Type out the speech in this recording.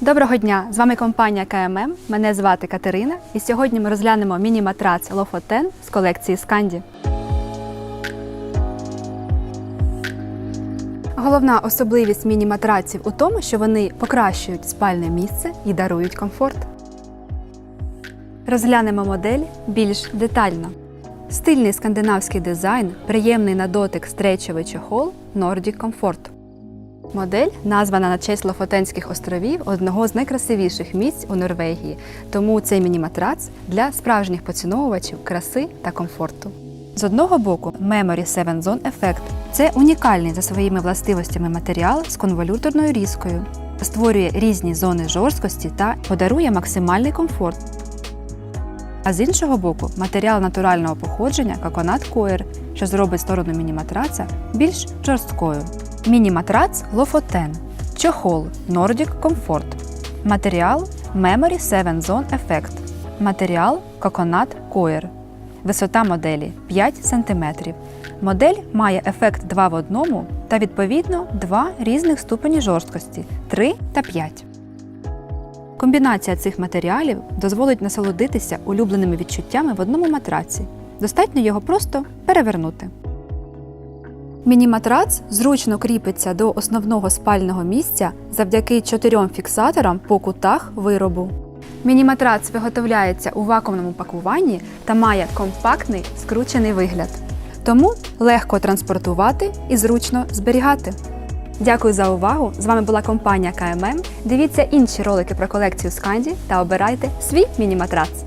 Доброго дня! З вами компанія КММ. Мене звати Катерина, і сьогодні ми розглянемо міні-матрац Lofoten з колекції Сканді. Головна особливість міні-матраців у тому, що вони покращують спальне місце і дарують комфорт. Розглянемо модель більш детально. Стильний скандинавський дизайн, приємний на дотик стрейчовий чохол Nordic Comfort. Модель названа на честь Лофотенських островів, одного з найкрасивіших місць у Норвегії. Тому цей міні-матрац для справжніх поціновувачів краси та комфорту. З одного боку, Memory 7 Zone Effect – це унікальний за своїми властивостями матеріал з конволюторною різкою, створює різні зони жорсткості та подарує максимальний комфорт. А з іншого боку, матеріал натурального походження Coconut Coir, що зробить сторону міні-матраца більш жорсткою. Міні-матрац Lofoten. Чохол Nordic Comfort. Матеріал Memory 7 Zone Effect. Матеріал Coconut Coir. Висота моделі 5 см. Модель має ефект 2 в одному та відповідно два різних ступені жорсткості 3 та 5. Комбінація цих матеріалів дозволить насолодитися улюбленими відчуттями в одному матраці. Достатньо його просто перевернути. Міні-матрац зручно кріпиться до основного спального місця завдяки чотирьом фіксаторам по кутах виробу. Міні-матрац виготовляється у вакуумному пакуванні та має компактний скручений вигляд. Тому легко транспортувати і зручно зберігати. Дякую за увагу! З вами була компанія КММ. Дивіться інші ролики про колекцію Сканді та обирайте свій міні-матрац.